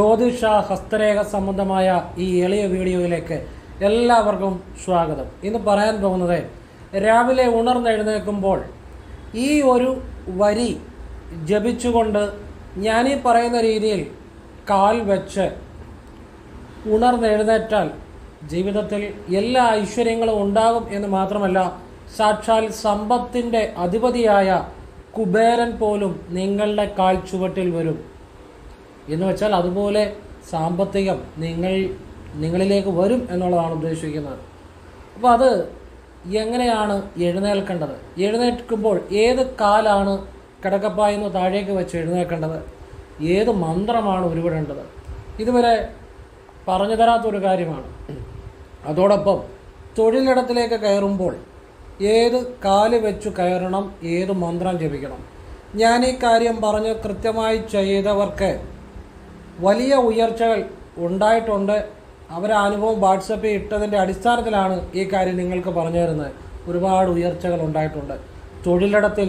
ജ്യോതിഷ ഹസ്തരേഖ സംബന്ധമായ ഈ എളിയ വീഡിയോയിലേക്ക് എല്ലാവർക്കും സ്വാഗതം. ഇന്ന് പറയാൻ പോകുന്നത് രാവിലെ ഉണർന്നെഴുന്നേൽക്കുമ്പോൾ ഈ ഒരു വരി ജപിച്ചുകൊണ്ട് ഞാനീ പറയുന്ന രീതിയിൽ കാൽ വെച്ച് ഉണർന്നെഴുന്നേറ്റാൽ ജീവിതത്തിൽ എല്ലാ ഐശ്വര്യങ്ങളും ഉണ്ടാകും എന്ന് മാത്രമല്ല സാക്ഷാൽ സമ്പത്തിന്റെ അധിപതിയായ കുബേരൻ പോലും നിങ്ങളുടെ കാൽ ചുവട്ടിൽ വരും. എന്ന് വെച്ചാൽ അതുപോലെ സാമ്പത്തികം നിങ്ങൾ നിങ്ങളിലേക്ക് വരും എന്നുള്ളതാണ് ഉദ്ദേശിക്കുന്നത്. അപ്പോൾ അത് എങ്ങനെയാണ് എഴുന്നേൽക്കേണ്ടത്? എഴുന്നേൽക്കുമ്പോൾ ഏത് കാലാണ് കിടക്കപ്പായെന്ന് താഴേക്ക് വെച്ച് എഴുന്നേൽക്കേണ്ടത്? ഏത് മന്ത്രമാണ് ഉരുവിടേണ്ടത്? ഇതുവരെ പറഞ്ഞു തരാത്തൊരു കാര്യമാണ്. അതോടൊപ്പം തൊഴിലിടത്തിലേക്ക് കയറുമ്പോൾ ഏത് കാൽ വെച്ച് കയറണം ഏത് മന്ത്രം ജപിക്കണം? ഞാൻ ഈ കാര്യം പറഞ്ഞ് കൃത്യമായി ചെയ്തവർക്ക് വലിയ ഉയർച്ചകൾ ഉണ്ടായിട്ടുണ്ട്. അവരെ അനുഭവം വാട്സപ്പിൽ ഇട്ടതിന്റെ അടിസ്ഥാനത്തിലാണ് ഈ കാര്യം നിങ്ങൾക്ക് പറഞ്ഞു തരുന്നത്. ഒരുപാട് ഉയർച്ചകൾ ഉണ്ടായിട്ടുണ്ട്. തൊഴിലിടത്തിൽ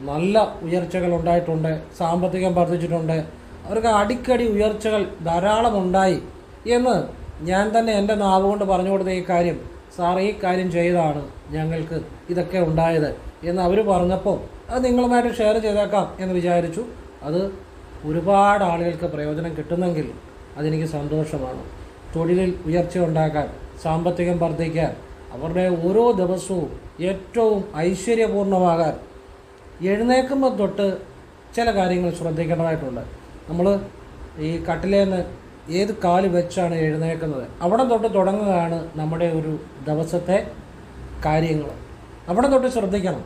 നല്ല ഉയർച്ചകൾ ഉണ്ടായിട്ടുണ്ട്. സാമ്പത്തികം വർദ്ധിച്ചിട്ടുണ്ട്. അവർക്ക് അടിക്കടി ഉയർച്ചകൾ ധാരാളം ഉണ്ടായി എന്ന് ഞാൻ തന്നെ എന്റെ നാവ് കൊണ്ട് പറഞ്ഞു കൊടുത്ത ഈ കാര്യം. സാർ ഈ കാര്യം ചെയ്താണ് ഞങ്ങൾക്ക് ഇതൊക്കെ ഉണ്ടായത് എന്ന് അവർ പറഞ്ഞപ്പോൾ അത് നിങ്ങളുമായിട്ട് ഷെയർ ചെയ്തേക്കാം എന്ന് വിചാരിച്ചു. അത് ഒരുപാട് ആളുകൾക്ക് പ്രയോജനം കിട്ടുന്നെങ്കിൽ അതെനിക്ക് സന്തോഷമാണ്. തൊഴിലിൽ ഉയർച്ച ഉണ്ടാക്കാൻ സാമ്പത്തികം വർദ്ധിക്കാൻ അവരുടെ ഓരോ ദിവസവും ഏറ്റവും ഐശ്വര്യപൂർണമാകാൻ എഴുന്നേൽക്കുമ്പോൾ തൊട്ട് ചില കാര്യങ്ങൾ ശ്രദ്ധിക്കേണ്ടതായിട്ടുണ്ട്. നമ്മൾ ഈ കട്ടിലേന്ന് ഏത് കാൽ വെച്ചാണ് എഴുന്നേൽക്കുന്നത്? അവിടെ തൊട്ട് തുടങ്ങുകയാണ് നമ്മുടെ ഒരു ദിവസത്തെ കാര്യങ്ങൾ അവിടെ തൊട്ട് ശ്രദ്ധിക്കണം.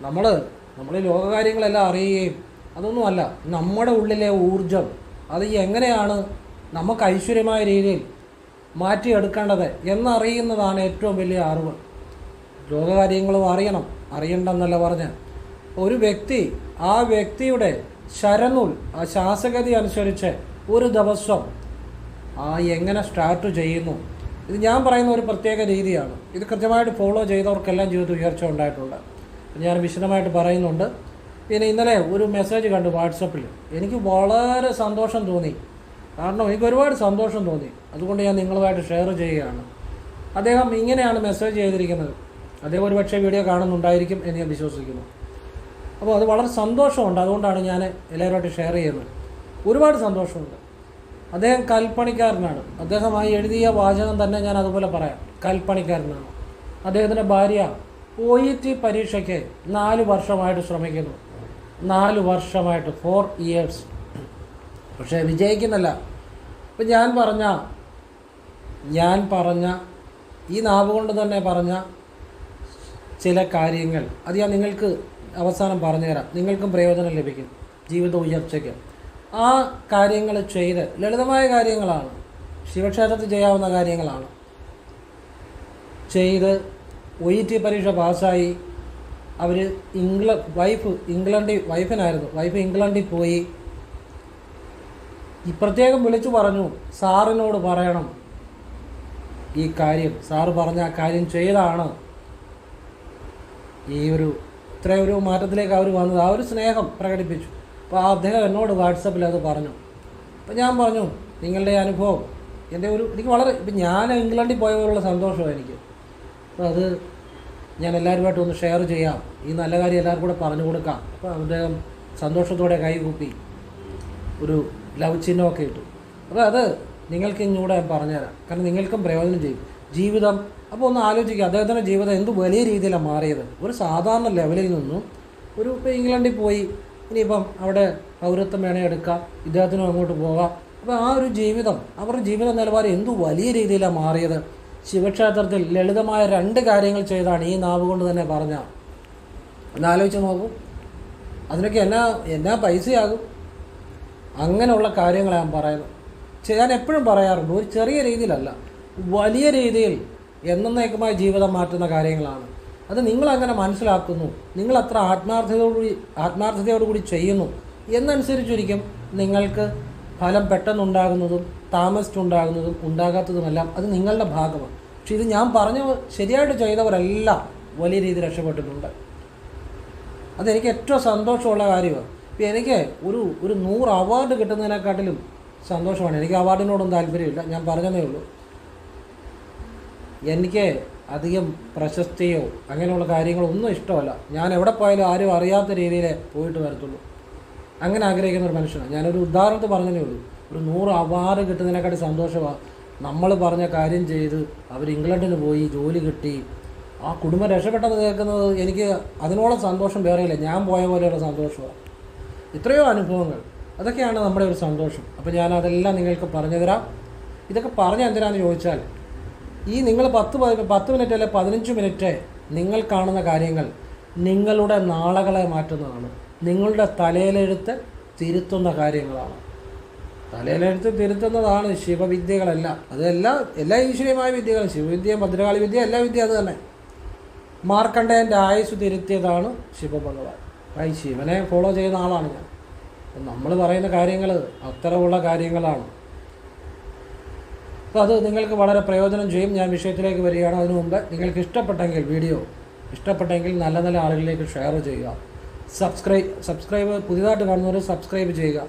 നമ്മൾ നമ്മൾ ലോകകാര്യങ്ങളെല്ലാം അറിയുകയും അതൊന്നുമല്ല നമ്മുടെ ഉള്ളിലെ ഊർജം അത് എങ്ങനെയാണ് നമുക്ക് ഐശ്വര്യമായ രീതിയിൽ മാറ്റിയെടുക്കേണ്ടത് എന്നറിയുന്നതാണ് ഏറ്റവും വലിയ അറിവ്. ലോകകാര്യങ്ങളും അറിയണം അറിയണ്ടെന്നല്ല പറഞ്ഞ്. ഒരു വ്യക്തി ആ വ്യക്തിയുടെ ശരനൂൽ ആ ശാസഗതി അനുസരിച്ച് ഒരു ദിവസം ആ എങ്ങനെ സ്റ്റാർട്ട് ചെയ്യുന്നു? ഇത് ഞാൻ പറയുന്ന ഒരു പ്രത്യേക രീതിയാണ്. ഇത് കൃത്യമായിട്ട് ഫോളോ ചെയ്തവർക്കെല്ലാം ജീവിതത്തിൽ ഉയർച്ച ഉണ്ടായിട്ടുണ്ട്. ഞാൻ വിശദമായിട്ട് പറയുന്നുണ്ട്. പിന്നെ ഇന്നലെ ഒരു മെസ്സേജ് കണ്ടു വാട്സപ്പിൽ എനിക്ക് വളരെ സന്തോഷം തോന്നി. കാരണം എനിക്ക് ഒരുപാട് സന്തോഷം തോന്നി. അതുകൊണ്ട് ഞാൻ നിങ്ങളുമായിട്ട് ഷെയർ ചെയ്യുകയാണ്. അദ്ദേഹം ഇങ്ങനെയാണ് മെസ്സേജ് ചെയ്തിരിക്കുന്നത്. അദ്ദേഹം ഒരു പക്ഷേ വീഡിയോ കാണുന്നുണ്ടായിരിക്കും എന്ന് ഞാൻ വിശ്വസിക്കുന്നു. അപ്പോൾ അത് വളരെ സന്തോഷമുണ്ട്. അതുകൊണ്ടാണ് ഞാൻ എല്ലാവരുമായിട്ട് ഷെയർ ചെയ്യുന്നത്. ഒരുപാട് സന്തോഷമുണ്ട്. അദ്ദേഹം കൽപ്പണിക്കാരനാണ്. അദ്ദേഹം ആ എഴുതിയ വാചകം തന്നെ ഞാൻ അതുപോലെ പറയാം. കൽപ്പണിക്കാരനാണ്. അദ്ദേഹത്തിന്റെ ഭാര്യ ഒ ഇ ടി പരീക്ഷയ്ക്ക് നാല് വർഷമായിട്ട് ശ്രമിക്കുന്നു. നാല് വർഷമായിട്ട് ഫോർ ഇയേഴ്സ് പക്ഷേ വിജയിക്കുന്നില്ല. ഇപ്പം ഞാൻ പറഞ്ഞ ഞാൻ പറഞ്ഞ ഈ നാവ് കൊണ്ട് തന്നെ പറഞ്ഞ ചില കാര്യങ്ങൾ. അത് ഞാൻ നിങ്ങൾക്ക് അവസാനം പറഞ്ഞുതരാം. നിങ്ങൾക്കും പ്രയോജനം ലഭിക്കും ജീവിത ഉയർച്ചയ്ക്ക്. ആ കാര്യങ്ങൾ ചെയ്ത് ലളിതമായ കാര്യങ്ങളാണ്. ശിവക്ഷേത്രത്തിൽ ചെയ്യാവുന്ന കാര്യങ്ങളാണ്. ചെയ്ത് ഒ ഇ ടി പരീക്ഷ പാസ്സായി. അവർ ഇംഗ്ല വൈഫ് ഇംഗ്ലണ്ടിൽ വൈഫിനായിരുന്നു വൈഫ് ഇംഗ്ലണ്ടിൽ പോയി. ഈ പ്രത്യേകം വിളിച്ചു പറഞ്ഞു സാറിനോട് പറയണം ഈ കാര്യം. സാറ് പറഞ്ഞ ആ കാര്യം ചെയ്താണ്. ഈ ഒരു ഇത്രയും ഒരു മാറ്റത്തിലേക്ക് അവർ വന്നത്. ആ ഒരു സ്നേഹം പ്രകടിപ്പിച്ചു. അപ്പോൾ ആ അദ്ദേഹം എന്നോട് വാട്സപ്പിൽ അത് പറഞ്ഞു. അപ്പോൾ ഞാൻ പറഞ്ഞു നിങ്ങളുടെ അനുഭവം എന്റെ ഒരു എനിക്ക് വളരെ ഇപ്പം ഞാൻ ഇംഗ്ലണ്ടിൽ പോയ പോലുള്ള സന്തോഷമാണ് എനിക്ക്. അപ്പോൾ അത് ഞാൻ എല്ലാവരുമായിട്ട് ഒന്ന് ഷെയർ ചെയ്യാം. ഈ നല്ല കാര്യം എല്ലാവർക്കും കൂടെ പറഞ്ഞു കൊടുക്കാം. അപ്പോൾ അദ്ദേഹം സന്തോഷത്തോടെ കൈകൂപ്പി ഒരു ലവ് ചിഹ്നമൊക്കെ ഇട്ടു. അപ്പോൾ അത് നിങ്ങൾക്ക് ഇങ്ങോട്ട് ഞാൻ പറഞ്ഞുതരാം. കാരണം നിങ്ങൾക്കും പ്രയോജനം ചെയ്യും. ജീവിതം അപ്പോൾ ഒന്ന് ആലോചിക്കുക. അദ്ദേഹത്തിന്റെ ജീവിതം എന്ത് വലിയ രീതിയിലാണ് മാറിയത്. ഒരു സാധാരണ ലെവലിൽ നിന്നും ഒരു ഇപ്പോൾ ഇംഗ്ലണ്ടിൽ പോയി ഇനിയിപ്പം അവിടെ പൗരത്വം വേണേ എടുക്കാം ഇദ്ദേഹത്തിനും അങ്ങോട്ട് പോകാം അപ്പോൾ ആ ഒരു ജീവിതം അവരുടെ ജീവിത നിലവാരം എന്ത് വലിയ രീതിയിലാണ് മാറിയത്? ശിവക്ഷേത്രത്തിൽ ലളിതമായ രണ്ട് കാര്യങ്ങൾ ചെയ്താണ് ഈ നാവ് കൊണ്ട് തന്നെ പറഞ്ഞ. ഒന്നാലോചിച്ച് നോക്കും നോക്കൂ. അതിനൊക്കെ എന്നാ എന്നാ പൈസയാകും? അങ്ങനെയുള്ള കാര്യങ്ങളാണ് ഞാൻ പറയുന്നത്. ഞാൻ എപ്പോഴും പറയാറുണ്ട് ഒരു ചെറിയ രീതിയിലല്ല വലിയ രീതിയിൽ എന്നേക്കുമായ ജീവിതം മാറ്റുന്ന കാര്യങ്ങളാണ്. അത് നിങ്ങളങ്ങനെ മനസ്സിലാക്കുന്നു നിങ്ങൾ അത്ര ആത്മാർത്ഥതയോടുകൂടി ആത്മാർത്ഥതയോടുകൂടി ചെയ്യുന്നു. എന്നനുസരിച്ചിരിക്കും നിങ്ങൾക്ക് ഫലം പെട്ടെന്നുണ്ടാകുന്നതും താമസിച്ചുണ്ടാകുന്നതും ഉണ്ടാകാത്തതുമെല്ലാം അത് നിങ്ങളുടെ ഭാഗമാണ്. പക്ഷെ ഇത് ഞാൻ പറഞ്ഞ ശരിയായിട്ട് ചെയ്തവരെല്ലാം വലിയ രീതിയിൽ രക്ഷപ്പെട്ടിട്ടുണ്ട്. അതെനിക്ക് ഏറ്റവും സന്തോഷമുള്ള കാര്യമാണ്. ഇപ്പം എനിക്ക് ഒരു ഒരു നൂറ് അവാർഡ് കിട്ടുന്നതിനെക്കാട്ടിലും സന്തോഷമാണ്. എനിക്ക് അവാർഡിനോടൊന്നും താല്പര്യമില്ല. ഞാൻ പറഞ്ഞതേ ഉള്ളൂ. എനിക്ക് അധികം പ്രശസ്തിയോ അങ്ങനെയുള്ള കാര്യങ്ങളോ ഒന്നും ഇഷ്ടമല്ല. ഞാൻ എവിടെ പോയാലും ആരും അറിയാത്ത രീതിയിൽ പോയിട്ട് വരത്തുള്ളൂ. അങ്ങനെ ആഗ്രഹിക്കുന്ന ഒരു മനുഷ്യനാണ്. ഞാനൊരു ഉദാഹരണത്തിൽ പറഞ്ഞതേ ഉള്ളൂ. ഒരു നൂറ് അവാർഡ് കിട്ടുന്നതിനെക്കാട്ടി സന്തോഷമാണ് നമ്മൾ പറഞ്ഞ കാര്യം ചെയ്ത് അവർ ഇംഗ്ലണ്ടിന് പോയി ജോലി കിട്ടി. ആ കുടുംബം രക്ഷപ്പെട്ടത് കേൾക്കുന്നത് എനിക്ക് അതിനോളം സന്തോഷം വേറെയില്ല ഞാൻ പോയ പോലെയുള്ള സന്തോഷമാണ് ഇത്രയോ അനുഭവങ്ങൾ. അതൊക്കെയാണ് നമ്മുടെ ഒരു സന്തോഷം. അപ്പോൾ ഞാൻ അതെല്ലാം നിങ്ങൾക്ക് പറഞ്ഞു തരാം. ഇതൊക്കെ പറഞ്ഞ എന്തിനാന്ന് ചോദിച്ചാൽ ഈ നിങ്ങൾ പത്ത് പതി- പത്ത് മിനിറ്റ് അല്ലെ പതിനഞ്ച് മിനിറ്റ് നിങ്ങൾ കാണുന്ന കാര്യങ്ങൾ നിങ്ങളുടെ നാളകളെ മാറ്റുന്നതാണ്. നിങ്ങളുടെ തലയിലെഴുത്ത് തിരുത്തുന്ന കാര്യങ്ങളാണ്. തലയിലെഴുത്ത് തിരുത്തുന്നതാണ് ശിവവിദ്യകളെല്ലാം. അതെല്ലാം എല്ലാ ഈശ്വരീയമായ വിദ്യകളും ശിവവിദ്യ ഭദ്രകാളി വിദ്യ എല്ലാ വിദ്യ അത് തന്നെ. മാർക്കണ്ഡേയന്റെ ആയുസ് തിരുത്തിയതാണ് ശിവഭഗവാൻ. അപ്പം ശിവനെ ഫോളോ ചെയ്യുന്ന ആളാണ് ഞാൻ. അപ്പം നമ്മൾ പറയുന്ന കാര്യങ്ങൾ അത്തരമുള്ള കാര്യങ്ങളാണ്. അപ്പോൾ അത് നിങ്ങൾക്ക് വളരെ പ്രയോജനം ചെയ്യും. ഞാൻ വിഷയത്തിലേക്ക് വരികയാണ്. അതിനു മുമ്പ് നിങ്ങൾക്ക് ഇഷ്ടപ്പെട്ടെങ്കിൽ വീഡിയോ ഇഷ്ടപ്പെട്ടെങ്കിൽ നല്ല നല്ല ആളുകളിലേക്ക് ഷെയർ ചെയ്യുക. സബ്സ്ക്രൈബ് സബ്സ്ക്രൈബ് പുതിയതായിട്ട് കാണുന്നവർ സബ്സ്ക്രൈബ് ചെയ്യുക.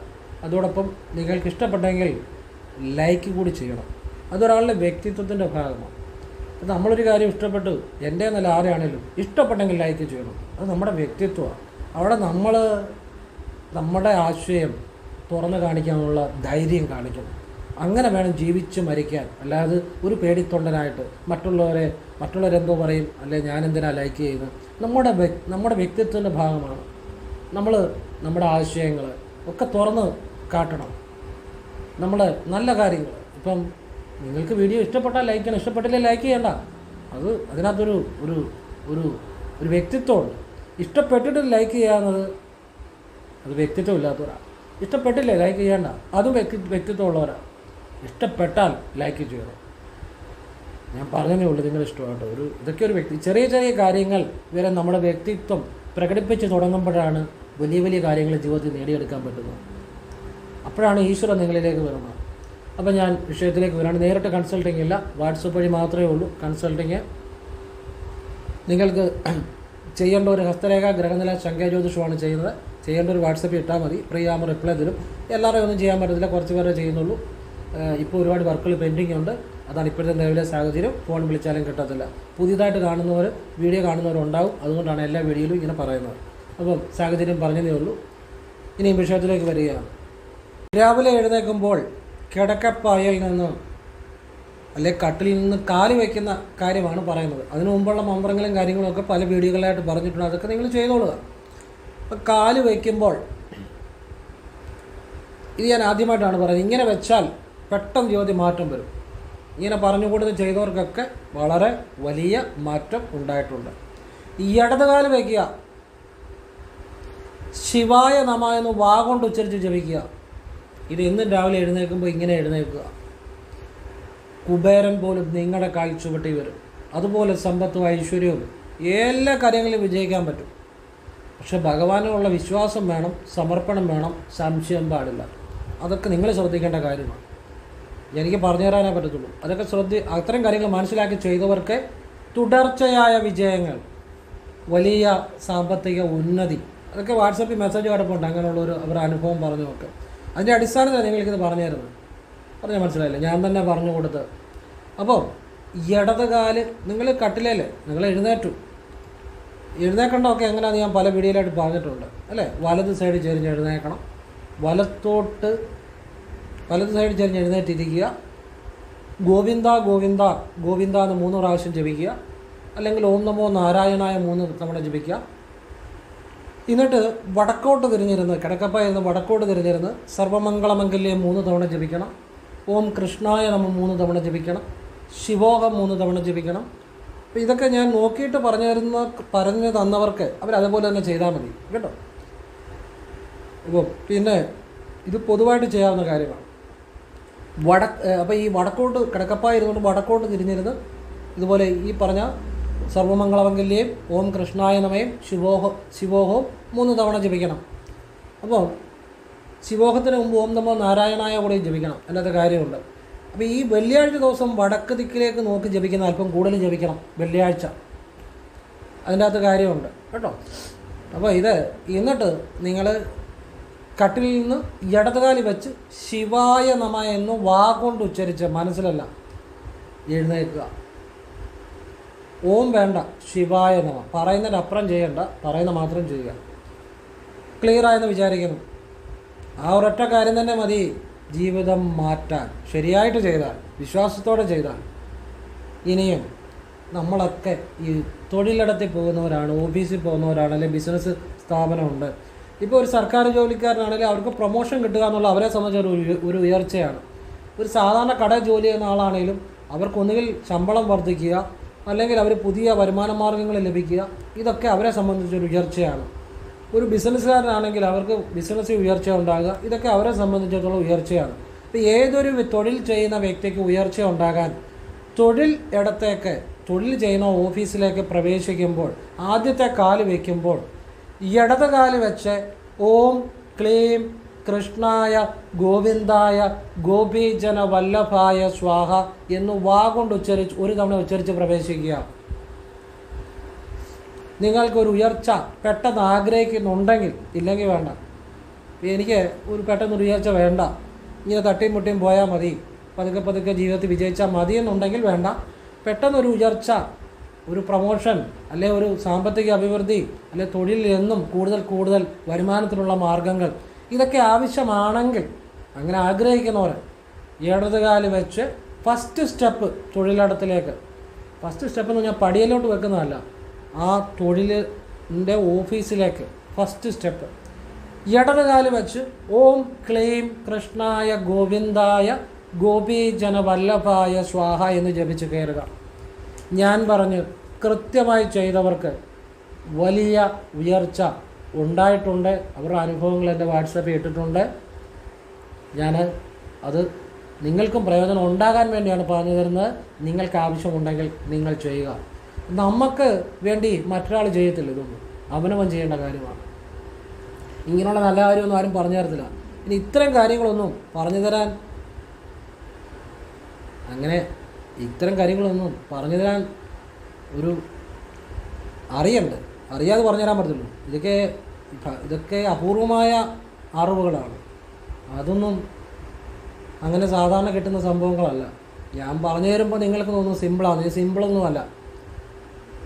അതോടൊപ്പം നിങ്ങൾക്ക് ഇഷ്ടപ്പെട്ടെങ്കിൽ ലൈക്ക് കൂടി ചെയ്യണം. അതൊരാളുടെ വ്യക്തിത്വത്തിന്റെ ഭാഗമാണ്. അത് നമ്മളൊരു കാര്യം ഇഷ്ടപ്പെട്ടു എന്റെ നല്ല ആരാണേലും ഇഷ്ടപ്പെട്ടെങ്കിൽ ലൈക്ക് ചെയ്യണം. അത് നമ്മുടെ വ്യക്തിത്വമാണ്. അവിടെ നമ്മൾ നമ്മുടെ ആശയം തുറന്നു കാണിക്കാനുള്ള ധൈര്യം കാണിക്കണം. അങ്ങനെ വേണം ജീവിച്ച് മരിക്കാൻ. അല്ലാതെ ഒരു പേടിത്തൊണ്ടനായിട്ട് മറ്റുള്ളവരെ മറ്റുള്ളവരെന്തോ പറയും അല്ലെ ഞാനെന്തിനാ ലൈക്ക് ചെയ്യുന്നത് നമ്മുടെ നമ്മുടെ വ്യക്തിത്വത്തിന്റെ ഭാഗമാണ്. നമ്മൾ നമ്മുടെ ആശയങ്ങൾ ഒക്കെ തുറന്ന് കാട്ടണം. നമ്മൾ നല്ല കാര്യങ്ങൾ ഇപ്പം നിങ്ങൾക്ക് വീഡിയോ ഇഷ്ടപ്പെട്ടാൽ ലൈക്ക് ചെയ്യണം. ഇഷ്ടപ്പെട്ടില്ല ലൈക്ക് ചെയ്യണ്ട. അത് അതിനകത്തൊരു ഒരു ഒരു ഒരു വ്യക്തിത്വമുണ്ട്. ഇഷ്ടപ്പെട്ടിട്ട് ലൈക്ക് ചെയ്യാവുന്നത് അത് വ്യക്തിത്വം ഇല്ലാത്തവരാണ് ഇഷ്ടപ്പെട്ടില്ലേ ലൈക്ക് ചെയ്യണ്ട. അതും വ്യക്തി വ്യക്തിത്വമുള്ളവരാണ് ഇഷ്ടപ്പെട്ടാൽ ലൈക്ക് ചെയ്യണം ഞാൻ പറഞ്ഞതേ ഉള്ളൂ നിങ്ങൾ ഇഷ്ടമായിട്ട് ഒരു ഇതൊക്കെ ഒരു വ്യക്തി ചെറിയ ചെറിയ കാര്യങ്ങൾ വരെ നമ്മുടെ വ്യക്തിത്വം പ്രകടിപ്പിച്ച് തുടങ്ങുമ്പോഴാണ് വലിയ വലിയ കാര്യങ്ങൾ ജീവിതത്തിൽ നേടിയെടുക്കാൻ പറ്റുന്നത്. അപ്പോഴാണ് ഈശ്വരൻ നിങ്ങളിലേക്ക് വരുന്നത്. അപ്പോൾ ഞാൻ വിഷയത്തിലേക്ക് വരാണ്. നേരിട്ട് കൺസൾട്ടിങ് ഇല്ല. വാട്സപ്പ് വഴി മാത്രമേ ഉള്ളൂ. കൺസൾട്ടിങ് നിങ്ങൾക്ക് ചെയ്യേണ്ട ഒരു ഹസ്തരേഖ ഗ്രഹനില ശങ്കാജ്യോതിഷമാണ് ചെയ്യുന്നത്. ചെയ്യേണ്ട ഒരു വാട്സപ്പ് ഇട്ടാൽ മതി. ആകുമ്പോൾ റിപ്ലൈ തരും. എല്ലാവരെയും ഒന്നും ചെയ്യാൻ പറ്റത്തില്ല. കുറച്ച് പേരെ ചെയ്യുന്നുള്ളൂ. ഇപ്പോൾ ഒരുപാട് വർക്കുകൾ പെൻഡിങ് ഉണ്ട്. അതാണ് ഇപ്പോഴത്തെ നിലവിലെ സാഹചര്യം. ഫോൺ വിളിച്ചാലും കിട്ടത്തില്ല. പുതിയതായിട്ട് കാണുന്നവർ വീഡിയോ കാണുന്നവരുണ്ടാവും. അതുകൊണ്ടാണ് എല്ലാ വീഡിയോയിലും ഇങ്ങനെ പറയുന്നത്. അപ്പം സാഹചര്യം പറഞ്ഞതേ ഉള്ളൂ. ഇനിയും വിഷയത്തിലേക്ക് വരികയാണ് രാവിലെ എഴുന്നേൽക്കുമ്പോൾ കിടക്കപ്പായയിൽ നിന്ന് അല്ലെ കട്ടിലിൽ നിന്ന് കാൽ വയ്ക്കുന്ന കാര്യമാണ് പറയുന്നത്. അതിനു മുമ്പുള്ള മന്ത്രങ്ങളും കാര്യങ്ങളും ഒക്കെ പല വീഡിയോകളായിട്ട് പറഞ്ഞിട്ടുണ്ട്. അതൊക്കെ നിങ്ങൾ ചെയ്തോളുക. അപ്പം കാൽ വയ്ക്കുമ്പോൾ ഇത് ഞാൻ ആദ്യമായിട്ടാണ് പറയുന്നത്. ഇങ്ങനെ വെച്ചാൽ പെട്ടെന്ന് ജ്യോതി മാറ്റം വരും. ഇങ്ങനെ പറഞ്ഞു പറഞ്ഞുകൊടുത്ത് ചെയ്തവർക്കൊക്കെ വളരെ വലിയ മാറ്റം ഉണ്ടായിട്ടുണ്ട്. ഈ ഇടത് കാൽ വയ്ക്കുക ശിവായ നമ എന്ന് വാ കൊണ്ട് ഉച്ചരിച്ച് ജപിക്കുക. ഇത് എന്നും രാവിലെ എഴുന്നേൽക്കുമ്പോൾ ഇങ്ങനെ എഴുന്നേൽക്കുക. കുബേരൻ പോലും നിങ്ങളുടെ കാൽ ചുവട്ടി വരും. അതുപോലെ സമ്പത്തും ഐശ്വര്യവും എല്ലാ കാര്യങ്ങളിലും വിജയിക്കാൻ പറ്റും. പക്ഷെ ഭഗവാനുള്ള വിശ്വാസം വേണം സമർപ്പണം വേണം സംശയം പാടില്ല. അതൊക്കെ നിങ്ങൾ ശ്രദ്ധിക്കേണ്ട കാര്യമാണ്. എനിക്ക് പറഞ്ഞു തരാനേ പറ്റത്തുള്ളൂ. അതൊക്കെ ശ്രദ്ധ അത്തരം കാര്യങ്ങൾ മനസ്സിലാക്കി ചെയ്തവർക്ക് തുടർച്ചയായ വിജയങ്ങൾ വലിയ സാമ്പത്തിക ഉന്നതി. അതൊക്കെ വാട്സപ്പിൽ മെസ്സേജ് കിടപ്പുണ്ട്. അങ്ങനെയുള്ള ഒരു അവരുടെ അനുഭവം പറഞ്ഞു നോക്ക് അതിന്റെ അടിസ്ഥാനത്തിൽ നിങ്ങൾക്കിത് പറഞ്ഞു തരുന്നത്. പറഞ്ഞാൽ മനസ്സിലായില്ല? ഞാൻ തന്നെ പറഞ്ഞു കൊടുത്ത്. അപ്പോൾ ഇടത് കാൽ നിങ്ങൾ കട്ടിലല്ലേ നിങ്ങൾ എഴുന്നേറ്റു. എഴുന്നേക്കണ്ടൊക്കെ എങ്ങനെയാണെന്ന് ഞാൻ പല വീഡിയോയിലായിട്ട് പറഞ്ഞിട്ടുണ്ട്. അല്ലേ? വലത് സൈഡ് ചെരിഞ്ഞ് എഴുന്നേക്കണം. വലത്തോട്ട് വലത് സൈഡ് ചെരിഞ്ഞ് എഴുന്നേറ്റിരിക്കുക. ഗോവിന്ദ ഗോവിന്ദ ഗോവിന്ദ എന്ന് മൂന്ന് പ്രാവശ്യം ജപിക്കുക. അല്ലെങ്കിൽ ഓം നമോ നാരായണായ മൂന്ന് തവണ ജപിക്കുക. എന്നിട്ട് വടക്കോട്ട് തിരിഞ്ഞിരുന്ന് കിടക്കപ്പായിരുന്ന് വടക്കോട്ട് തിരിഞ്ഞിരുന്ന് സർവമംഗളമംഗല്യം മൂന്ന് തവണ ജപിക്കണം. ഓം കൃഷ്ണായ നമ മൂന്ന് തവണ ജപിക്കണം. ശിവോഹം മൂന്ന് തവണ ജപിക്കണം. അപ്പോൾ ഇതൊക്കെ ഞാൻ നോക്കിയിട്ട് പറഞ്ഞു തരുന്ന പറഞ്ഞു തന്നവർക്ക് അവർ അതേപോലെ തന്നെ ചെയ്താൽ മതി. കേട്ടോ? അപ്പോൾ പിന്നെ ഇത് പൊതുവായിട്ട് ചെയ്യാവുന്ന കാര്യമാണ്. വട അപ്പോൾ ഈ വടക്കോട്ട് കിടക്കപ്പായ ഇരുന്നുകൊണ്ട് വടക്കോട്ട് തിരിഞ്ഞിരുന്ന് ഇതുപോലെ ഈ പറഞ്ഞ സർവമംഗളമംഗല്യം ഓം കൃഷ്ണായ ശിവോഹോ ശിവോഹ മൂന്ന് തവണ ജപിക്കണം. അപ്പോൾ ശിവോഹത്തിന് മുമ്പ് ഓം നമോ നാരായണായ കൂടെ ജപിക്കണം. അല്ലാത്ത കാര്യമുണ്ട്. അപ്പോൾ ഈ വെള്ളിയാഴ്ച ദിവസം വടക്ക് ദിക്കിലേക്ക് നോക്കി ജപിക്കുന്ന അല്പം കൂടുതൽ ജപിക്കണം വെള്ളിയാഴ്ച. അതിന്റെ അകത്ത് കാര്യമുണ്ട്. കേട്ടോ? അപ്പോൾ ഇത് എന്നിട്ട് നിങ്ങൾ കട്ടിലിൽ നിന്ന് ഇടതുകാലി വെച്ച് ശിവായ നമ എന്ന് വാ കൊണ്ട് ഉച്ചരിച്ച് മനസ്സിലല്ല എഴുന്നേൽക്കുക. ഓം വേണ്ട ശിവായ നമ. പറയുന്നതിനപ്പുറം ചെയ്യണ്ട പറയുന്ന മാത്രം ചെയ്യുക. ക്ലിയർ ആയെന്ന് വിചാരിക്കുന്നു. ആ ഒരൊറ്റ കാര്യം തന്നെ മതി. ജീവിതം മാറ്റാൻ. ശരിയായിട്ട് ചെയ്താൽ വിശ്വാസത്തോടെ ചെയ്താൽ. ഇനിയും നമ്മളൊക്കെ ഈ തൊഴിലിടത്തിൽ പോകുന്നവരാണ് ഓഫീസിൽ പോകുന്നവരാണ് അല്ലെങ്കിൽ ബിസിനസ് സ്ഥാപനമുണ്ട് ഇപ്പോൾ ഒരു സർക്കാർ ജോലിക്കാരനാണെങ്കിൽ അവർക്ക് പ്രൊമോഷൻ കിട്ടുക എന്നുള്ള അവരെ സംബന്ധിച്ച് ഒരു ഉയ- ഒരു ഉയർച്ചയാണ്. ഒരു സാധാരണ കട ജോലി ചെയ്യുന്ന ആളാണെങ്കിലും അവർക്ക് ഒന്നുകിൽ ശമ്പളം വർദ്ധിക്കുക അല്ലെങ്കിൽ അവർ പുതിയ വരുമാന മാർഗങ്ങൾ ലഭിക്കുക ഇതൊക്കെ അവരെ സംബന്ധിച്ചൊരു ഉയർച്ചയാണ്. ഒരു ബിസിനസ്സുകാരനാണെങ്കിൽ അവർക്ക് ബിസിനസ്സിൽ ഉയർച്ച ഉണ്ടാകുക ഇതൊക്കെ അവരെ സംബന്ധിച്ചിടത്തോളം ഉയർച്ചയാണ്. ഇപ്പോൾ ഏതൊരു തൊഴിൽ ചെയ്യുന്ന വ്യക്തിക്ക് ഉയർച്ച ഉണ്ടാകാൻ തൊഴിൽ ഇടത്തേക്ക് തൊഴിൽ ചെയ്യുന്ന ഓഫീസിലേക്ക് പ്രവേശിക്കുമ്പോൾ ആദ്യത്തെ കാൽ വയ്ക്കുമ്പോൾ ഇടത് കാൽ വെച്ച് ഓം ക്ലീം കൃഷ്ണായ ഗോവിന്ദായ ഗോപീജന വല്ലഭായ സ്വാഹ എന്ന് വാ കൊണ്ട് ഉച്ചരിച്ച് ഒരു തവണ ഉച്ചരിച്ച് പ്രവേശിക്കുക. നിങ്ങൾക്കൊരു ഉയർച്ച പെട്ടെന്ന് ആഗ്രഹിക്കുന്നുണ്ടെങ്കിൽ ഇല്ലെങ്കിൽ വേണ്ട. എനിക്ക് ഒരു പെട്ടെന്നൊരു ഉയർച്ച വേണ്ട. ഇങ്ങനെ തട്ടിയും മുട്ടിയും പോയാൽ മതി. പതുക്കെ പതുക്കെ ജീവിതത്തിൽ വിജയിച്ചാൽ മതി എന്നുണ്ടെങ്കിൽ വേണ്ട. പെട്ടെന്നൊരു ഉയർച്ച ഒരു പ്രൊമോഷൻ അല്ലെ ഒരു സാമ്പത്തിക അഭിവൃദ്ധി അല്ലെ തൊഴിലിൽ എന്നും കൂടുതൽ കൂടുതൽ വരുമാനത്തിനുള്ള മാർഗങ്ങൾ ഇതൊക്കെ ആവശ്യമാണെങ്കിൽ അങ്ങനെ ആഗ്രഹിക്കുന്നവർ ഇടതുകാൽ വെച്ച് ഫസ്റ്റ് സ്റ്റെപ്പ് തൊഴിലിടത്തിലേക്ക്. ഫസ്റ്റ് സ്റ്റെപ്പ് എന്ന് പറഞ്ഞാൽ പടിയിലോട്ട് വെക്കുന്നതല്ല. ആ തൊഴിലിന്റെ ഓഫീസിലേക്ക് ഫസ്റ്റ് സ്റ്റെപ്പ് ഇടതുകാൽ വെച്ച് ഓം ക്ലെയിം കൃഷ്ണായ ഗോവിന്ദായ ഗോപീജനവല്ലഭായ സ്വാഹ എന്ന് ജപിച്ച് കയറുക ഞാൻ പറഞ്ഞ് കൃത്യമായി ചെയ്തവർക്ക് വലിയ ഉയർച്ച ഉണ്ടായിട്ടുണ്ട്. അവരുടെ അനുഭവങ്ങൾ എന്റെ വാട്സപ്പിൽ ഇട്ടിട്ടുണ്ട്. ഞാൻ അത് നിങ്ങൾക്കും പ്രയോജനം ഉണ്ടാകാൻ വേണ്ടിയാണ് പറഞ്ഞു തരുന്നത്. നിങ്ങൾക്ക് ആവശ്യമുണ്ടെങ്കിൽ നിങ്ങൾ ചെയ്യുക. നമുക്ക് വേണ്ടി മറ്റൊരാൾ ചെയ്യത്തില്ല ഇതൊന്നും. അവനവൻ ചെയ്യേണ്ട കാര്യമാണ്. ഇങ്ങനെയുള്ള നല്ല കാര്യമൊന്നും ആരും പറഞ്ഞു തരത്തില്ല. ഇനി ഇത്തരം കാര്യങ്ങളൊന്നും പറഞ്ഞു തരാൻ അങ്ങനെ ഇത്തരം കാര്യങ്ങളൊന്നും പറഞ്ഞു തരാൻ ഒരു അറിയണ്ട്. അറിയാതെ പറഞ്ഞു തരാൻ പറ്റത്തുള്ളൂ. ഇതൊക്കെ ഇതൊക്കെ അപൂർവമായ അറിവുകളാണ്. അതൊന്നും അങ്ങനെ സാധാരണ കിട്ടുന്ന സംഭവങ്ങളല്ല. ഞാൻ പറഞ്ഞു തരുമ്പോൾ നിങ്ങൾക്ക് തോന്നുന്നു സിമ്പിളാണ് ഇത് സിമ്പിളൊന്നുമല്ല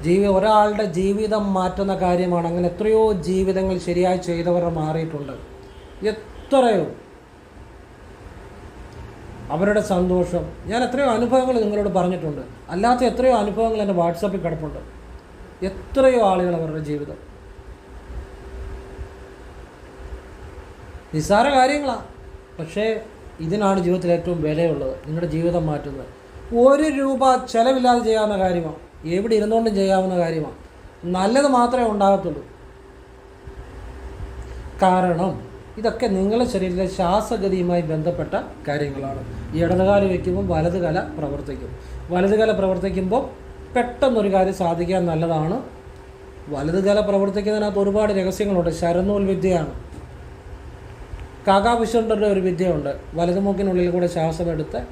ജീവി ഒരാളുടെ ജീവിതം മാറ്റുന്ന കാര്യമാണ്. അങ്ങനെ എത്രയോ ജീവിതങ്ങൾ ശരിയായി ചെയ്തവർ മാറിയിട്ടുണ്ട്. എത്രയോ അവരുടെ സന്തോഷം. ഞാൻ എത്രയോ അനുഭവങ്ങൾ നിങ്ങളോട് പറഞ്ഞിട്ടുണ്ട്. അല്ലാത്ത എത്രയോ അനുഭവങ്ങൾ എന്റെ വാട്സാപ്പിൽ കിടപ്പുണ്ട്. എത്രയോ ആളുകൾ അവരുടെ ജീവിതം. നിസ്സാര കാര്യങ്ങളാണ് പക്ഷേ ഇതിനാണ് ജീവിതത്തിൽ ഏറ്റവും വിലയുള്ളത്. നിങ്ങളുടെ ജീവിതം മാറ്റുന്നത്. ഒരു രൂപ ചിലവില്ലാതെ ചെയ്യാവുന്ന കാര്യമാണ്. എവിടെ ഇരുന്നുകൊണ്ടും ചെയ്യാവുന്ന കാര്യമാണ്. നല്ലത് മാത്രമേ ഉണ്ടാകത്തുള്ളൂ. കാരണം ഇതൊക്കെ നിങ്ങളുടെ ശരീരത്തിലെ ശ്വാസഗതിയുമായി ബന്ധപ്പെട്ട കാര്യങ്ങളാണ്. ഈ വയ്ക്കുമ്പോൾ വയ്ക്കുമ്പോൾ വലതുകല പ്രവർത്തിക്കും. വലതുകല പ്രവർത്തിക്കുമ്പോൾ പെട്ടെന്നൊരു കാര്യം സാധിക്കാൻ നല്ലതാണ്. വലതുകല പ്രവർത്തിക്കുന്നതിനകത്ത് ഒരുപാട് രഹസ്യങ്ങളുണ്ട്. ശരനൂൽ വിദ്യയാണ്. കാകാവിശുണ്ടന്റെ ഒരു വിദ്യയുണ്ട്. വലതുമൂക്കിനുള്ളിൽ കൂടെ ശ്വാസം എടുത്ത്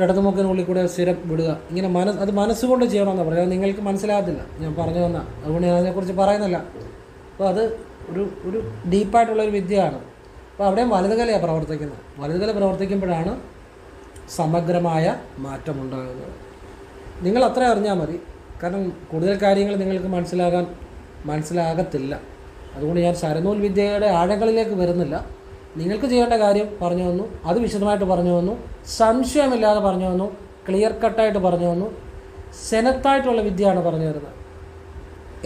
ഇടതുമൂക്കിനുള്ളിൽ കൂടെ സ്ഥിരം വിടുക. ഇങ്ങനെ മനസ്സ് അത് മനസ്സുകൊണ്ട് ചെയ്യണമെന്ന് പറയാം നിങ്ങൾക്ക് മനസ്സിലാകത്തില്ല. ഞാൻ പറഞ്ഞു തന്ന. അതുകൊണ്ട് ഞാൻ അതിനെക്കുറിച്ച് പറയുന്നില്ല. അപ്പോൾ അത് ഒരു ഒരു ഡീപ്പായിട്ടുള്ള ഒരു വിദ്യയാണ്. അപ്പോൾ അവിടെയും വലതുകലയാണ് പ്രവർത്തിക്കുന്നത്. വലതുകല പ്രവർത്തിക്കുമ്പോഴാണ് സമഗ്രമായ മാറ്റമുണ്ടാകുന്നത്. നിങ്ങൾ അത്ര അറിഞ്ഞാൽ മതി. കാരണം കൂടുതൽ കാര്യങ്ങൾ നിങ്ങൾക്ക് മനസ്സിലാകാൻ മനസ്സിലാകത്തില്ല. അതുകൊണ്ട് ഞാൻ ശരനൂൽ വിദ്യയുടെ ആഴങ്ങളിലേക്ക് വരുന്നില്ല. നിങ്ങൾക്ക് ചെയ്യേണ്ട കാര്യം പറഞ്ഞു തന്നു അത് വിശദമായിട്ട് പറഞ്ഞു തന്നു സംശയമില്ലാതെ പറഞ്ഞു തന്നു ക്ലിയർ കട്ടായിട്ട് പറഞ്ഞു തന്നു സെനത്തായിട്ടുള്ള വിദ്യയാണ് പറഞ്ഞു തരുന്നത്.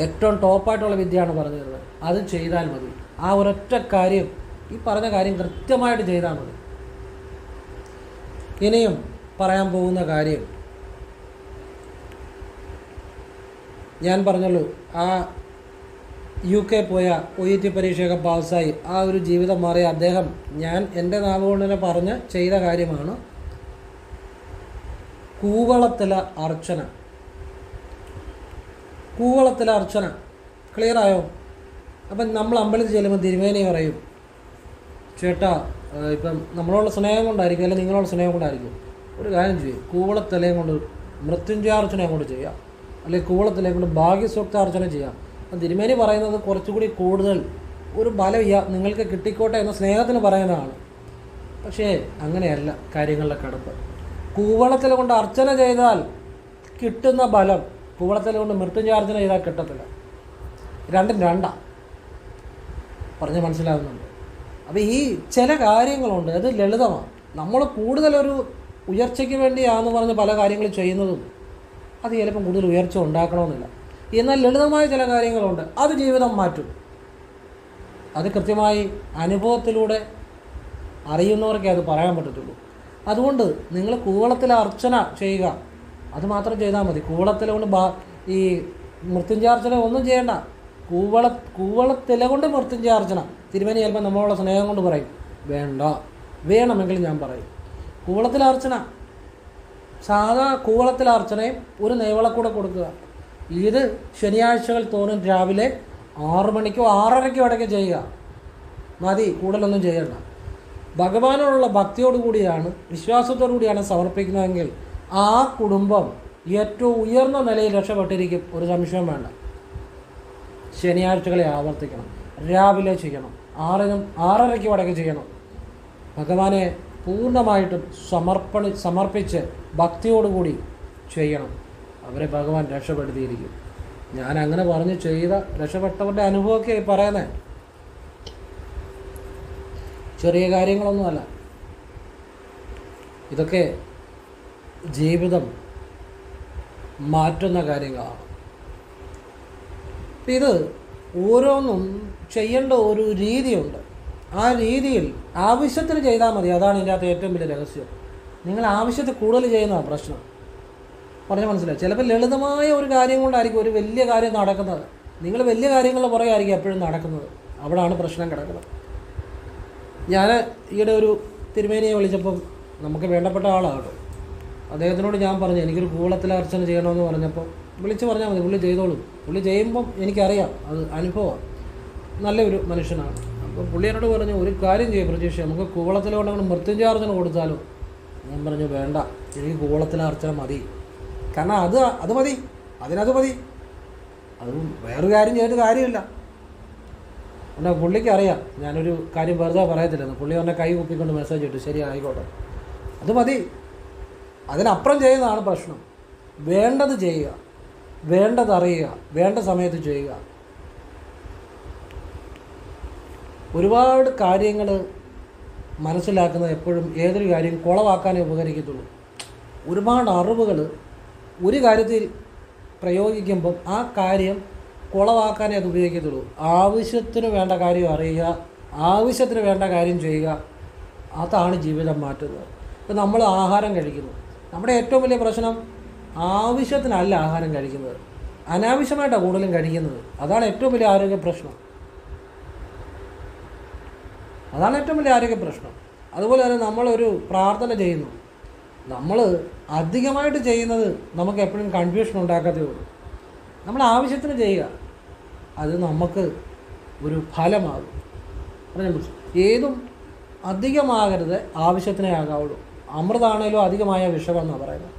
ഏറ്റവും ടോപ്പായിട്ടുള്ള വിദ്യയാണ് പറഞ്ഞു തരുന്നത് അത് ചെയ്താൽ മതി. ആ ഒരൊറ്റ കാര്യം ഈ പറഞ്ഞ കാര്യം കൃത്യമായിട്ട് ചെയ്താൽ മതി. ഇനിയും പറയാൻ പോകുന്ന കാര്യം ഞാൻ പറഞ്ഞുള്ളൂ ആ യു കെ പോയ ഒ ഇ ടി പരീക്ഷയൊക്കെ പാസ്സായി. ആ ഒരു ജീവിതം മാറിയ അദ്ദേഹം ഞാൻ എന്റെ നാവുകൊണ്ട് തന്നെ പറഞ്ഞ് ചെയ്ത കാര്യമാണ് കൂവളത്തിലെ അർച്ചന. കൂവളത്തില അർച്ചന. ക്ലിയർ ആയോ? അപ്പം നമ്മൾ അമ്പലത്തിൽ ചെല്ലുമ്പോൾ തിരുമേനി പറയും ചേട്ടാ ഇപ്പം നമ്മളോട് സ്നേഹം കൊണ്ടായിരിക്കും അല്ലെങ്കിൽ നിങ്ങളോട് സ്നേഹം കൊണ്ടായിരിക്കും. ഒരു കാര്യം ചെയ്യും കൂവളത്തിലയും കൊണ്ട് മൃത്യുഞ്ജയാർച്ചനയും കൊണ്ട് ചെയ്യാം. അല്ലെങ്കിൽ കൂവളത്തിലയും കൊണ്ട് ഭാഗ്യസൂക്താർച്ചന ചെയ്യാം. അപ്പം തിരുമേനി പറയുന്നത് കുറച്ചുകൂടി കൂടുതൽ ഒരു ബലം നിങ്ങൾക്ക് കിട്ടിക്കോട്ടെ എന്ന സ്നേഹത്തിന് പറയുന്നതാണ്. പക്ഷേ അങ്ങനെയല്ല കാര്യങ്ങളുടെ കടുപ്പ്. കൂവളത്തിൽ കൊണ്ട് അർച്ചന ചെയ്താൽ കിട്ടുന്ന ബലം കൂവളത്തിൽ കൊണ്ട് മൃത്യുചാർജന ചെയ്താൽ കിട്ടത്തില്ല. രണ്ടും രണ്ടാണ് പറഞ്ഞ് മനസ്സിലാകുന്നുണ്ട്. അപ്പോൾ ഈ ചില കാര്യങ്ങളുണ്ട് അത് ലളിതമാണ്. നമ്മൾ കൂടുതലൊരു ഉയർച്ചയ്ക്ക് വേണ്ടിയാണെന്ന് പറഞ്ഞ് പല കാര്യങ്ങളും ചെയ്യുന്നതും അത് ചിലപ്പം കൂടുതൽ ഉയർച്ച ഉണ്ടാക്കണമെന്നില്ല. എന്നാൽ ലളിതമായ ചില കാര്യങ്ങളുണ്ട് അത് ജീവിതം മാറ്റും. അത് കൃത്യമായി അനുഭവത്തിലൂടെ അറിയുന്നവർക്കേ അത് പറയാൻ പറ്റത്തുള്ളൂ. അതുകൊണ്ട് നിങ്ങൾ കൂവളത്തിലെ അർച്ചന ചെയ്യുക അത് മാത്രം ചെയ്താൽ മതി. കൂവളത്തില കൊണ്ട് ബാ ഈ മൃത്യുഞ്ചാർച്ചന ഒന്നും ചെയ്യണ്ട. കൂവള കൂവളത്തില കൊണ്ട് മൃത്യുഞ്ചാർച്ചന തിരുമേനി ചിലപ്പോൾ നമ്മളുള്ള സ്നേഹം കൊണ്ട് പറയും. വേണ്ട. വേണമെങ്കിൽ ഞാൻ പറയും. കൂവളത്തിലർച്ചന സാധാ കൂവളത്തിലർച്ചനയും ഒരു നെയ്വളക്കൂടെ കൊടുക്കുക. ഇത് ശനിയാഴ്ചകൾ തോറും രാവിലെ ആറു മണിക്കോ ആറരയ്ക്കോ ഇടയ്ക്ക് ചെയ്യുക. മതി കൂടുതലൊന്നും ചെയ്യണ്ട. ഭഗവാനോടുള്ള ഭക്തിയോടുകൂടിയാണ് വിശ്വാസത്തോടു കൂടിയാണ് സമർപ്പിക്കുന്നതെങ്കിൽ ആ കുടുംബം ഏറ്റവും ഉയർന്ന നിലയിൽ രക്ഷപ്പെട്ടിരിക്കും. ഒരു സംശയം വേണ്ട. ശനിയാഴ്ചകളെ ആവർത്തിക്കണം. രാവിലെ ചെയ്യണം. ആറിനും ആറരയ്ക്ക് വടക്ക് ചെയ്യണം. ഭഗവാനെ പൂർണമായിട്ടും സമർപ്പണി സമർപ്പിച്ച് ഭക്തിയോടുകൂടി ചെയ്യണം. അവരെ ഭഗവാൻ രക്ഷപ്പെടുത്തിയിരിക്കും. ഞാൻ അങ്ങനെ പറഞ്ഞ് ചെയ്ത രക്ഷപ്പെട്ടവരുടെ അനുഭവമൊക്കെ പറയുന്നത് ചെറിയ കാര്യങ്ങളൊന്നുമല്ല. ഇതൊക്കെ ജീവിതം മാറ്റുന്ന കാര്യങ്ങളാണ്. ഇത് ഓരോന്നും ചെയ്യേണ്ട ഒരു രീതിയുണ്ട്. ആ രീതിയിൽ ആവശ്യത്തിന് ചെയ്താൽ മതി. അതാണ് ഇതിന്റെ അകത്ത് ഏറ്റവും വലിയ രഹസ്യം. നിങ്ങൾ ആവശ്യത്തിൽ കൂടുതൽ ചെയ്യുന്നതാണ് പ്രശ്നം. പറഞ്ഞ മനസ്സിലായി? ചിലപ്പോൾ ലളിതമായ ഒരു കാര്യം കൊണ്ടായിരിക്കും ഒരു വലിയ കാര്യം നടക്കുന്നത്. നിങ്ങൾ വലിയ കാര്യങ്ങൾ പുറകെ ആയിരിക്കും എപ്പോഴും നടക്കുന്നത്. അവിടാണ് പ്രശ്നം കിടക്കുന്നത്. ഞാൻ ഈയിടെ ഒരു തിരുമേനിയെ വിളിച്ചപ്പം നമുക്ക് വേണ്ടപ്പെട്ട ആളാണ്. അദ്ദേഹത്തിനോട് ഞാൻ പറഞ്ഞു എനിക്കൊരു കൂളത്തിൽ അർച്ചന ചെയ്യണമെന്ന് പറഞ്ഞപ്പോൾ വിളിച്ച് പറഞ്ഞാൽ മതി പുള്ളി ചെയ്തോളും. പുള്ളി ചെയ്യുമ്പം എനിക്കറിയാം അത് അനുഭവം നല്ലൊരു മനുഷ്യനാണ്. അപ്പോൾ പുള്ളി എന്നോട് പറഞ്ഞു ഒരു കാര്യം ചെയ്യും പ്രതീക്ഷ നമുക്ക് കൂളത്തിലോട്ട് കൊണ്ട് മൃത്യുഞ്ചാർജന കൊടുത്താലോ. ഞാൻ പറഞ്ഞു വേണ്ട എനിക്ക് കൂളത്തിലെ അർച്ചന മതി. കാരണം അത് അത് മതി അതിനത് മതി. അത് വേറൊരു കാര്യം ചെയ്തിട്ട് കാര്യമില്ല. എന്നാൽ പുള്ളിക്ക് അറിയാം ഞാനൊരു കാര്യം വെറുതെ പറയത്തില്ലെന്ന്. പുള്ളി പറഞ്ഞ കൈ കുപ്പിക്കൊണ്ട് മെസ്സേജ് ഇട്ടു ശരി ആയിക്കോട്ടെ അത് മതി. അതിനപ്പുറം ചെയ്യുന്നതാണ് പ്രശ്നം. വേണ്ടത് ചെയ്യുക. വേണ്ടത് അറിയുക. വേണ്ട സമയത്ത് ചെയ്യുക. ഒരുപാട് കാര്യങ്ങൾ മനസ്സിലാക്കുന്നത് എപ്പോഴും ഏതൊരു കാര്യം കുളവാക്കാനേ ഉപകരിക്കത്തുള്ളൂ. ഒരുപാട് അറിവുകൾ ഒരു കാര്യത്തിൽ പ്രയോഗിക്കുമ്പം ആ കാര്യം കുളവാക്കാനേ അത് ഉപയോഗിക്കത്തുള്ളൂ. ആവശ്യത്തിന് വേണ്ട കാര്യം അറിയുക ആവശ്യത്തിന് വേണ്ട കാര്യം ചെയ്യുക അതാണ് ജീവിതം മാറ്റുന്നത്. ഇപ്പം നമ്മൾ ആഹാരം കഴിക്കുന്നു. നമ്മുടെ ഏറ്റവും വലിയ പ്രശ്നം ആവശ്യത്തിനല്ല ആഹാരം കഴിക്കുന്നത്. അനാവശ്യമായിട്ടാണ് കൂടുതലും കഴിക്കുന്നത്. അതാണ് ഏറ്റവും വലിയ ആരോഗ്യ പ്രശ്നം. അതാണ് ഏറ്റവും വലിയ ആരോഗ്യ പ്രശ്നം. അതുപോലെ തന്നെ നമ്മളൊരു പ്രാർത്ഥന ചെയ്യുന്നു. നമ്മൾ അധികമായിട്ട് ചെയ്യുന്നത് നമുക്ക് എപ്പോഴും കൺഫ്യൂഷൻ ഉണ്ടാക്കാത്തേ ഉള്ളൂ. നമ്മൾ ആവശ്യത്തിന് ചെയ്യുക. അത് നമുക്ക് ഒരു ഫലമാകും. പറഞ്ഞു? ഏതും അധികമാകരുത് ആവശ്യത്തിനേ ആകാവുള്ളൂ. അമൃതാണേലും അധികമായ വിഷമെന്നാണ് പറയുന്നത്.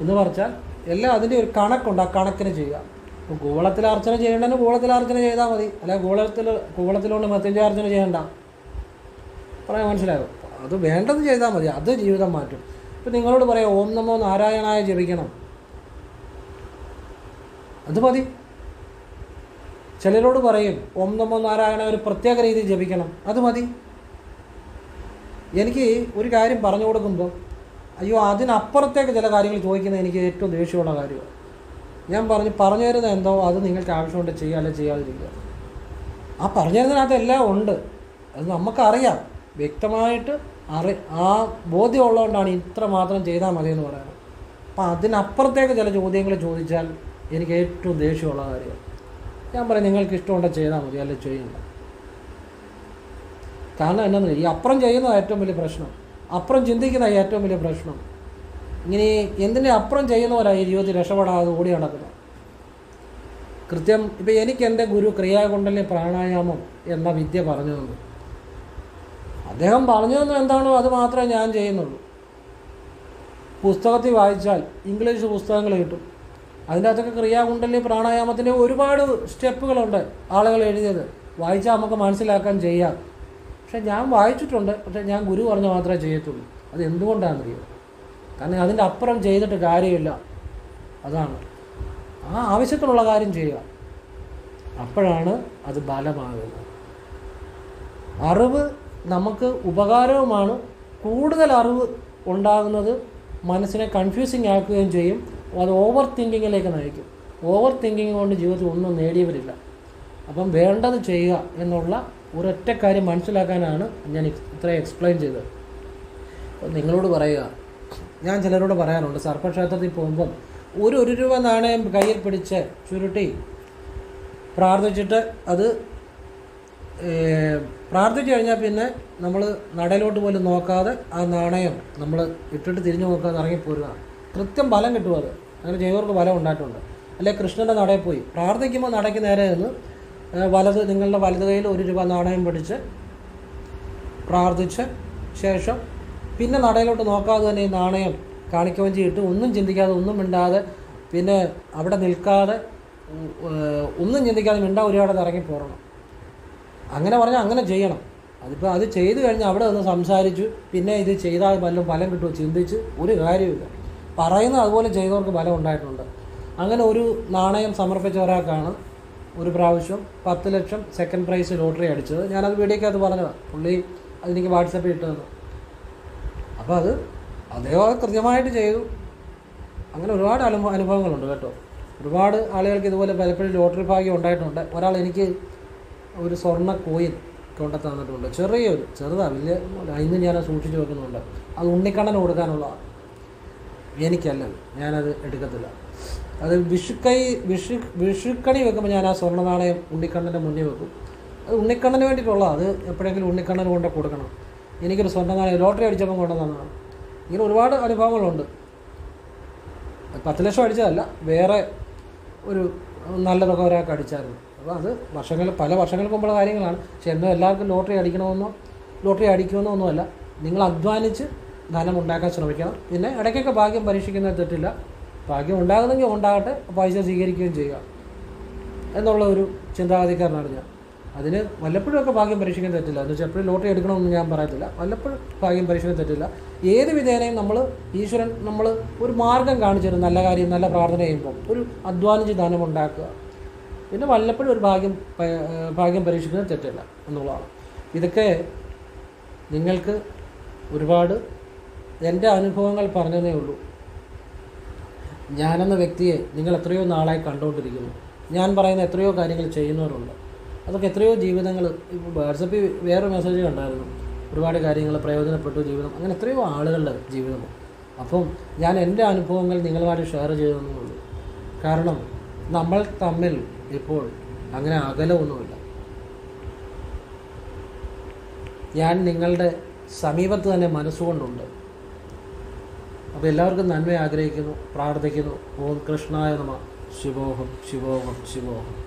എന്ന് പറഞ്ഞാൽ എല്ലാം അതിന്റെ ഒരു കണക്കുണ്ട്. ആ കണക്കിന് ചെയ്യുക. ഇപ്പോൾ ഗോളത്തിൽ അർച്ചന ചെയ്യേണ്ടതിന് ഗോളത്തിൽ അർച്ചന ചെയ്താൽ മതി. അല്ല ഗോളത്തിൽ കൂവളത്തിലുകൊണ്ട് മത്യഞ്ചാർച്ചന ചെയ്യണ്ട. പറയാൻ മനസ്സിലായോ? അത് വേണ്ടത് ചെയ്താൽ മതി. അത് ജീവിതം മാറ്റും. ഇപ്പം നിങ്ങളോട് പറയാം ഓം നമോ നാരായണായ ജപിക്കണം. അത് മതി. ചിലരോട് പറയും ഓം നമോ നാരായണ ഒരു പ്രത്യേക രീതിയിൽ ജപിക്കണം. അത് മതി. എനിക്ക് ഒരു കാര്യം പറഞ്ഞു കൊടുക്കുമ്പോൾ അയ്യോ അതിനപ്പുറത്തേക്ക് ചില കാര്യങ്ങൾ ചോദിക്കുന്നത് എനിക്ക് ഏറ്റവും ദേഷ്യമുള്ള കാര്യമാണ്. ഞാൻ പറഞ്ഞു പറഞ്ഞു തരുന്നത് എന്തോ? അത് നിങ്ങൾക്ക് ആവശ്യമുണ്ട് ചെയ്യുക അല്ലെങ്കിൽ ചെയ്യാതിരിക്കുക. ആ പറഞ്ഞു തരുന്നതിനകത്ത് എല്ലാം ഉണ്ട്. അത് നമുക്കറിയാം. വ്യക്തമായിട്ട് അറി ആ ബോധ്യമുള്ളതുകൊണ്ടാണ് ഇത്ര മാത്രം ചെയ്താൽ മതി എന്ന് പറയുന്നത് അപ്പം അതിനപ്പുറത്തേക്ക് ചില ചോദ്യങ്ങൾ ചോദിച്ചാൽ എനിക്ക് ഏറ്റവും ദേഷ്യമുള്ള കാര്യമാണ്. ഞാൻ പറയാം നിങ്ങൾക്ക് ഇഷ്ടമുണ്ടെങ്കിൽ ചെയ്താൽ മതി അല്ലെങ്കിൽ ചെയ്യണ്ട കാരണം എന്നാന്ന് ഈ അപ്പുറം ചെയ്യുന്നതാണ് ഏറ്റവും വലിയ പ്രശ്നം. അപ്പുറം ചിന്തിക്കുന്നതാണ് ഏറ്റവും വലിയ പ്രശ്നം. ഇങ്ങനെ എന്തിനെ അപ്പുറം ചെയ്യുന്നവരാണ് ഈ ജീവിതത്തിൽ രക്ഷപ്പെടാതെ ഓടി നടക്കുന്നത് കൃത്യം ഇപ്പം എനിക്ക് എന്റെ ഗുരു ക്രിയാകുണ്ടലി പ്രാണായാമം എന്ന വിദ്യ പറഞ്ഞു തന്നു അദ്ദേഹം പറഞ്ഞു തന്നു എന്താണോ അത് മാത്രമേ ഞാൻ ചെയ്യുന്നുള്ളൂ. പുസ്തകത്തിൽ വായിച്ചാൽ ഇംഗ്ലീഷ് പുസ്തകങ്ങൾ കിട്ടും. അതിന്റെ അകത്തൊക്കെ ക്രിയാകുണ്ടലി പ്രാണായാമത്തിന്റെ ഒരുപാട് സ്റ്റെപ്പുകളുണ്ട് ആളുകൾ എഴുതിയത്. വായിച്ചാൽ നമുക്ക് മനസ്സിലാക്കാൻ ചെയ്യാം. പക്ഷെ ഞാൻ വായിച്ചിട്ടുണ്ട് പക്ഷെ ഞാൻ ഗുരു പറഞ്ഞ മാത്രമേ ചെയ്യത്തുള്ളൂ. അത് എന്തുകൊണ്ടാണെന്നറിയോ? കാരണം അതിന്റെ അപ്പുറം ചെയ്തിട്ട് കാര്യമില്ല. അതാണ്. ആ ആവശ്യത്തിനുള്ള കാര്യം ചെയ്യുക. അപ്പോഴാണ് അത് ബലമാകുന്നത് അറിവ് നമുക്ക് ഉപകാരവുമാണ്. കൂടുതൽ അറിവ് ഉണ്ടാകുന്നത് മനസ്സിനെ കൺഫ്യൂസിങ് ആക്കുകയും ചെയ്യും. അത് ഓവർ തിങ്കിങ്ങിലേക്ക് നയിക്കും. ഓവർ തിങ്കിങ് കൊണ്ട് ജീവിതത്തിൽ ഒന്നും നേടിയവരില്ല. അപ്പം വേണ്ടത് ചെയ്യുക എന്നുള്ള ഒരൊറ്റ കാര്യം മനസ്സിലാക്കാനാണ് ഞാൻ ഇത്ര എക്സ്പ്ലെയിൻ ചെയ്തത്. അപ്പോൾ നിങ്ങളോട് പറയുക. ഞാൻ ചിലരോട് പറയാറുണ്ട് സർപ്പക്ഷേത്രത്തിൽ പോകുമ്പം ഒരു ഒരു രൂപ നാണയം കയ്യിൽ പിടിച്ച് ചുരുട്ടി പ്രാർത്ഥിച്ചിട്ട് അത് പ്രാർത്ഥിച്ചു കഴിഞ്ഞാൽ പിന്നെ നമ്മൾ നടയിലോട്ട് പോലും നോക്കാതെ ആ നാണയം നമ്മൾ ഇട്ടിട്ട് തിരിഞ്ഞു നോക്കാതെ ഇറങ്ങിപ്പോരുക കൃത്യം ഫലം കിട്ടും അത്. അങ്ങനെ ചെയ്തവർക്ക് ഫലം ഉണ്ടായിട്ടുണ്ട്. അല്ലെ കൃഷ്ണന്റെ നടയിൽ പോയി. പ്രാർത്ഥിക്കുമ്പോൾ നടയ്ക്ക് നേരെ നിന്ന് വലത് നിങ്ങളുടെ വലത് കയ്യിൽ ഒരു രൂപ നാണയം പിടിച്ച് പ്രാർത്ഥിച്ച് ശേഷം പിന്നെ നടയിലോട്ട് നോക്കാതെ തന്നെ ഈ നാണയം കാണിക്കവഞ്ചി ഇട്ട് ഒന്നും ചിന്തിക്കാതെ ഒന്നും മിണ്ടാതെ പിന്നെ അവിടെ നിൽക്കാതെ ഒന്നും ചിന്തിക്കാതെ മിണ്ടാ ഒരുപാട് ഇറങ്ങി പോരണം. അങ്ങനെ പറഞ്ഞാൽ അങ്ങനെ ചെയ്യണം. അതിപ്പോൾ അത് ചെയ്തു കഴിഞ്ഞാൽ അവിടെ നിന്ന് സംസാരിച്ചു പിന്നെ ഇത് ചെയ്താൽ വല്ലതും ഫലം കിട്ടുമോ ചിന്തിച്ച് ഒരു കാര്യമില്ല പറയുന്നത് അതുപോലെ ചെയ്തവർക്ക് ഫലം ഉണ്ടായിട്ടുണ്ട്. അങ്ങനെ ഒരു നാണയം സമർപ്പിച്ച ഒരാൾക്കാണ് ഒരു പ്രാവശ്യം പത്ത് ലക്ഷം സെക്കൻഡ് പ്രൈസ് ലോട്ടറി അടിച്ചത്. ഞാനത് അത് പറഞ്ഞതാണ് പുള്ളി അതെനിക്ക് വാട്സപ്പിൽ ഇട്ടതെന്ന് അപ്പോൾ അത് അദ്ദേഹം കൃത്യമായിട്ട് ചെയ്തു. അങ്ങനെ ഒരുപാട് അനുഭവ അനുഭവങ്ങളുണ്ട് കേട്ടോ. ഒരുപാട് ആളുകൾക്ക് ഇതുപോലെ പലപ്പോഴും ലോട്ടറി ഭാഗ്യം ഉണ്ടായിട്ടുണ്ട്. ഒരാൾ എനിക്ക് ഒരു സ്വർണ കോയിൻ കൊണ്ടു തന്നിട്ടുണ്ട്. ചെറിയൊരു ചെറുതാ വലിയ ഇന്ന് ഞാൻ സൂക്ഷിച്ച് വെക്കുന്നുണ്ട്. അത് ഉണ്ണിക്കണ്ണന് കൊടുക്കാനുള്ളതാണ് എനിക്കല്ല. ഞാനത് എടുക്കത്തില്ല. അത് വിഷുക്കൈ വിഷു വിഷുക്കണി വെക്കുമ്പോൾ ഞാൻ ആ സ്വർണ നാണയം ഉണ്ണിക്കണ്ണന്റെ മുന്നിൽ വെക്കും. അത് ഉണ്ണിക്കണ്ണന് വേണ്ടിയിട്ടുള്ള അത് എപ്പോഴെങ്കിലും ഉണ്ണിക്കണ്ണന് കൊണ്ട് കൊടുക്കണം. എനിക്കൊരു സ്വർണ നാണയം ലോട്ടറി അടിച്ചപ്പോൾ കൊണ്ടുവന്നതാണ് ഇങ്ങനെ ഒരുപാട് അനുഭവങ്ങളുണ്ട്. പത്ത് ലക്ഷം അടിച്ചതല്ല വേറെ ഒരു നല്ല തുക ഒരാൾക്ക് അടിച്ചായിരുന്നു. അപ്പോൾ അത് വർഷങ്ങൾ പല വർഷങ്ങൾക്ക് മുമ്പുള്ള കാര്യങ്ങളാണ്. പക്ഷെ എന്നും എല്ലാവർക്കും ലോട്ടറി അടിക്കണമെന്നോ ലോട്ടറി അടിക്കുമെന്നോ ഒന്നുമല്ല നിങ്ങൾ അധ്വാനിച്ച് ധനം ഉണ്ടാക്കാൻ ശ്രമിക്കണം. പിന്നെ ഇടയ്ക്കൊക്കെ ഭാഗ്യം പരീക്ഷിക്കുന്നത് തെറ്റില്ല. ഭാഗ്യം ഉണ്ടാകുന്നെങ്കിൽ ഉണ്ടാകട്ടെ പൈസ സ്വീകരിക്കുകയും ചെയ്യുക എന്നുള്ള ഒരു ചിന്താഗതിക്കാരനാണ് ഞാൻ. അതിന് വല്ലപ്പോഴും ഒക്കെ ഭാഗ്യം പരീക്ഷിക്കാൻ തെറ്റില്ല. എന്ന് വെച്ചാൽ എപ്പോഴും ലോട്ടറി എടുക്കണമെന്ന് ഞാൻ പറയത്തില്ല. വല്ലപ്പോഴും ഭാഗ്യം പരീക്ഷിക്കാൻ തെറ്റില്ല. ഏത് വിധേനയും നമ്മൾ ഈശ്വരൻ നമ്മൾ ഒരു മാർഗം കാണിച്ചു തരും നല്ല കാര്യം നല്ല പ്രാർത്ഥന ചെയ്യുമ്പോൾ ഒരു അധ്വാനിച്ച് ധനം ഉണ്ടാക്കുക. പിന്നെ വല്ലപ്പോഴും ഒരു ഭാഗ്യം ഭാഗ്യം പരീക്ഷിക്കുന്നത് തെറ്റില്ല എന്നുള്ളതാണ്. ഇതൊക്കെ നിങ്ങൾക്ക് ഒരുപാട് എന്റെ അനുഭവങ്ങൾ പറഞ്ഞതേ ഉള്ളൂ. ഞാനെന്ന വ്യക്തിയെ നിങ്ങൾ എത്രയോ നാളായി കണ്ടുകൊണ്ടിരിക്കുന്നു. ഞാൻ പറയുന്ന എത്രയോ കാര്യങ്ങൾ ചെയ്യുന്നവരുണ്ട്. അതൊക്കെ എത്രയോ ജീവിതങ്ങൾ ഇപ്പോൾ വാട്സപ്പിൽ വേറെ മെസ്സേജ് കണ്ടായിരുന്നു. ഒരുപാട് കാര്യങ്ങൾ പ്രയോജനപ്പെട്ടു ജീവിതം അങ്ങനെ എത്രയോ ആളുകളുടെ ജീവിതം. അപ്പം ഞാൻ എന്റെ അനുഭവങ്ങൾ നിങ്ങളുമായിട്ട് ഷെയർ ചെയ്തതെന്നുള്ളൂ കാരണം നമ്മൾ തമ്മിൽ ഇപ്പോൾ അങ്ങനെ അകലമൊന്നുമില്ല. ഞാൻ നിങ്ങളുടെ സമീപത്ത് തന്നെ മനസ്സുകൊണ്ടുണ്ട്. അപ്പോൾ എല്ലാവർക്കും നന്മ ആഗ്രഹിക്കുന്നു പ്രാർത്ഥിക്കുന്നു. ഓം കൃഷ്ണായ നമ. ശിവോഹം ശിവോഹം ശിവോഹം.